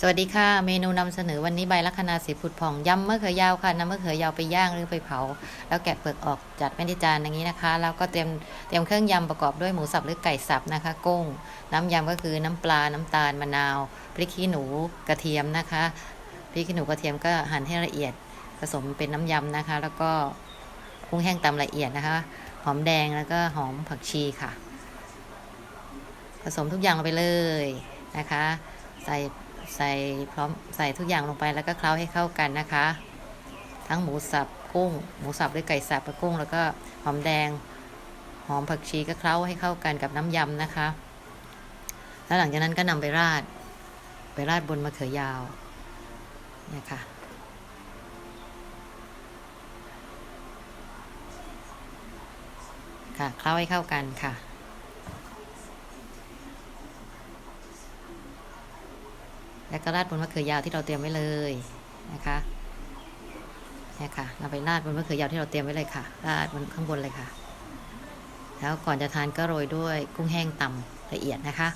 สวัสดีค่ะ เมนูนำเสนอวันนี้ใบลัคนาสีผุดผ่องยำมะเขือยาวค่ะนำมะเขือยาวไปย่างหรือไปเผา แล้วแกะเปลือกออกจัดไม่ได้จานอย่างนี้นะคะ แล้วก็เตรียมเตรียมเครื่องยำประกอบด้วยหมูสับหรือไก่สับนะคะกุ้ง น้ำยำก็คือน้ำปลาน้ำตาลมะนาวพริกขี้หนูกระเทียมนะคะพริกขี้หนูกระเทียมก็หั่นให้ละเอียดผสมเป็นน้ำยำนะคะ แล้วก็กุ้งแห้งตำละเอียดนะคะ หอมแดงแล้วก็หอมผักชีค่ะ ผสมทุกอย่างลงไปเลยนะคะ ใส่ ใส่พร้อมใส่ทุกอย่างลงไปแล้วก็เคล้าให้เข้ากันนะคะ ทั้งหมูสับกุ้ง หมูสับหรือไก่สับกับกุ้ง แล้วก็หอมแดง หอมผักชีก็เคล้าให้เข้ากันกับน้ำยำนะคะ แล้วหลังจากนั้นก็นำไปราด ไปราดบนมะเขือยาวเนี่ยค่ะค่ะเคล้าให้เข้ากันค่ะ แล้วก็ราดบนมะเขือยาวที่เราเตรียมไว้เลยนะคะเนี่ยค่ะเราไปราดบนมะเขือยาวที่เราเตรียมไว้เลยค่ะราดบนข้างบนเลยค่ะ แล้วก่อนจะทานก็โรยด้วยกุ้งแห้งตำละเอียดนะคะ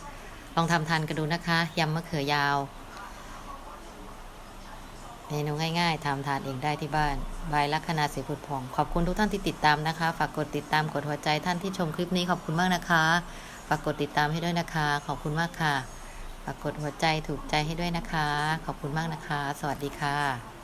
ลองทำทานกันดูนะคะยำมะเขือยาวเมนูง่ายๆทำทานเองได้ที่บ้านบายลัคนาสีผุดผ่อง ขอบคุณทุกท่านที่ติดตามนะคะ ฝากกดติดตามกดหัวใจท่านที่ชมคลิปนี้ขอบคุณมากนะคะ ฝากกดติดตามให้ด้วยนะคะ ขอบคุณมากค่ะ ฝากกดหัวใจถูกใจให้ด้วยนะคะ ขอบคุณมากนะคะ สวัสดีค่ะ